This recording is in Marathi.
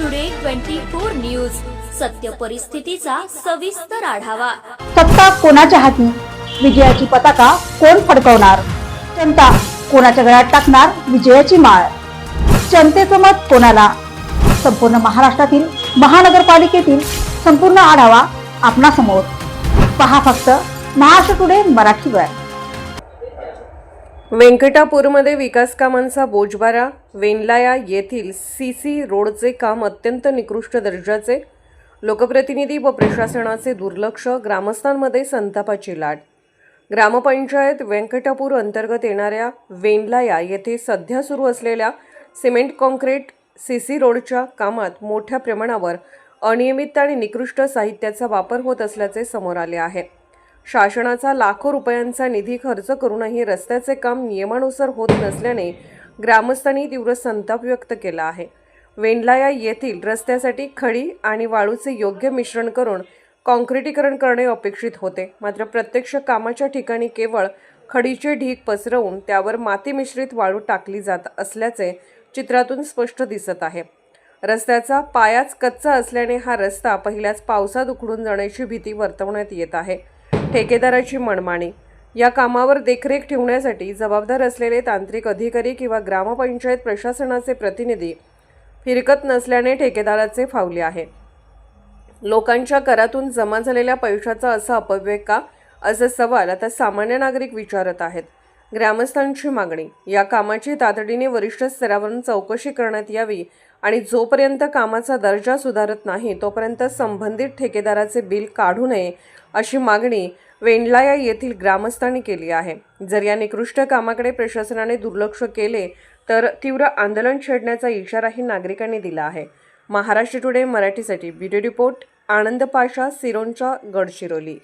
टुडे ट्वेंटी फोर न्यूज सत्य परिस्थितीचा सविस्तर आढावा. सत्ता कोणाच्या हाती? विजयाची पताका कोण फडकवणार? जनता कोणाच्या गळ्यात टाकणार विजयाची माळ? जनतेचं मत कोणाला? संपूर्ण महाराष्ट्रातील महानगरपालिकेतील संपूर्ण आढावा आपणासमोर. पहा फक्त महाराष्ट्र टुडे मराठीवर व्यंकटापूरमध्ये विकास कामांचा बोजबारा वेनलाया येथील सी सी रोडचे काम अत्यंत निकृष्ट दर्जाचे लोकप्रतिनिधी व प्रशासनाचे दुर्लक्ष ग्रामस्थांमध्ये संतापाची लाट. ग्रामपंचायत व्यंकटापूर अंतर्गत येणाऱ्या वेनलाया येथे सध्या सुरू असलेल्या सिमेंट कॉन्क्रीट सी सी रोडच्या कामात मोठ्या प्रमाणावर अनियमित आणि निकृष्ट साहित्याचा वापर होत असल्याचे समोर आले आहे. शासनाचा लाखो रुपयांचा निधी खर्च करूनही रस्त्याचे काम नियमानुसार होत नसल्याने ग्रामस्थांनी तीव्र संताप व्यक्त केला आहे. वेंडलाया येथील रस्त्यासाठी खडी आणि वाळूचे योग्य मिश्रण करून काँक्रिटीकरण करणे अपेक्षित होते. मात्र प्रत्यक्ष कामाच्या ठिकाणी केवळ खडीचे ढीग पसरवून त्यावर माती मिश्रित वाळू टाकली जात असल्याचे चित्रातून स्पष्ट दिसत आहे. रस्त्याचा पायाच कच्चा असल्याने हा रस्ता पहिल्याच पावसात उखडून जाण्याची भीती वर्तवण्यात येत आहे. ठेकेदाराची मनमानी. या कामावर देखरेख ठेवण्यासाठी जबाबदार असलेले तांत्रिक अधिकारी किंवा ग्रामपंचायत प्रशासनाचे प्रतिनिधी फिरकत नसल्याने ठेकेदाराचे फावले आहे. लोकांच्या करातून जमा झालेल्या पैशाचा असा अपव्यय का? असे सवाल आता सामान्य नागरिक विचारत आहेत. ग्रामस्थांची मागणी. या कामाची तातडीने वरिष्ठ स्तरावरून चौकशी करण्यात यावी आणि जोपर्यंत कामाचा दर्जा सुधारत नाही तोपर्यंत संबंधित ठेकेदाराचे बिल काढू नये अशी मागणी वेंडलाया येथील ग्रामस्थांनी केली आहे. जर या निकृष्ट कामाकडे प्रशासनाने दुर्लक्ष केले तर तीव्र आंदोलन छेडण्याचा इशाराही नागरिकांनी दिला आहे. महाराष्ट्र टुडे मराठीसाठी व्हिडिओ रिपोर्ट आनंद पाशा सिरोंचा गडचिरोली.